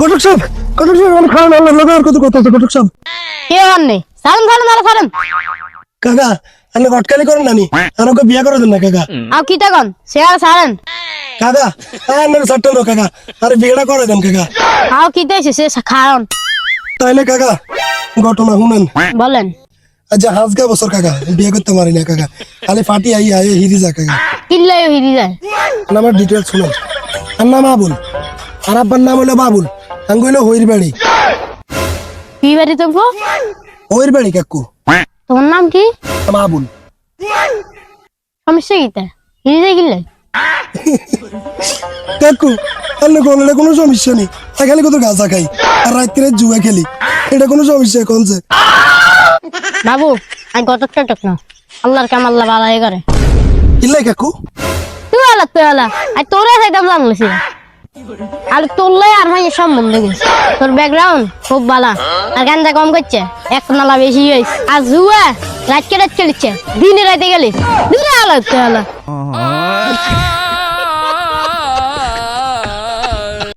কটক সাহেব কটক সাহেব আমার খাওয়ান আল্লাহ লগা আর কত কথা আছে কটক সাহেব? কে আননি সারেন সারেন মারা সারেন। কাকা আপনি গটকালি করেন নানি আমাকে বিয়া করে দেন না কাকা। আও কি তখন? সে আর সারেন। কাকা আপনার সাট্টান কাকা। আরে বিয়েটা করে দেন কাকা। আও কি সে খাওন তাইলে কাকা ঘটনা শুনেন। বলেন। আচ্ছা হাজগা বছর কাকা বিয়ে করতে পারি না কাকা। খালি ফাটি আই আই হিরি যা কাকা। কিল্লাই হিরি যায়। আমার ডিটেলস শুনেন। আর নাম আবুল আর আব্বার নাম হলো বাবুল। আঙ্গ হইল হইর বাড়ি। কি বাড়ি হইর বাড়ি কাকু। তোমার নাম কি? আবুল সমস্যা কি তা হিরি কিল্লাই কাকু আল্লাহ কোন কোনো সমস্যা নেই। খালি কত গাঁজা খাই। আর রাত্রে জুয়া খেলি। এটা কোনো সমস্যা কোনছে বাবু আমি গত টক না। আল্লাহর কাম আল্লাহ বালাই করে। ইল্লাই কাকু। তুই আলা তুই আলা। আর তোরে জানলিস আর তোরলাই আর ভাই সম্বন্ধ তোর ব্যাকগ্রাউন্ড খুব ভালো আর গান্দা কম করছে। এক নালা বেশি হয়েছে। আর জুয়া রাত কে রাত খেলিচ্ছে দিনে রাতে গেলি। দিনে আলো তুই আলা।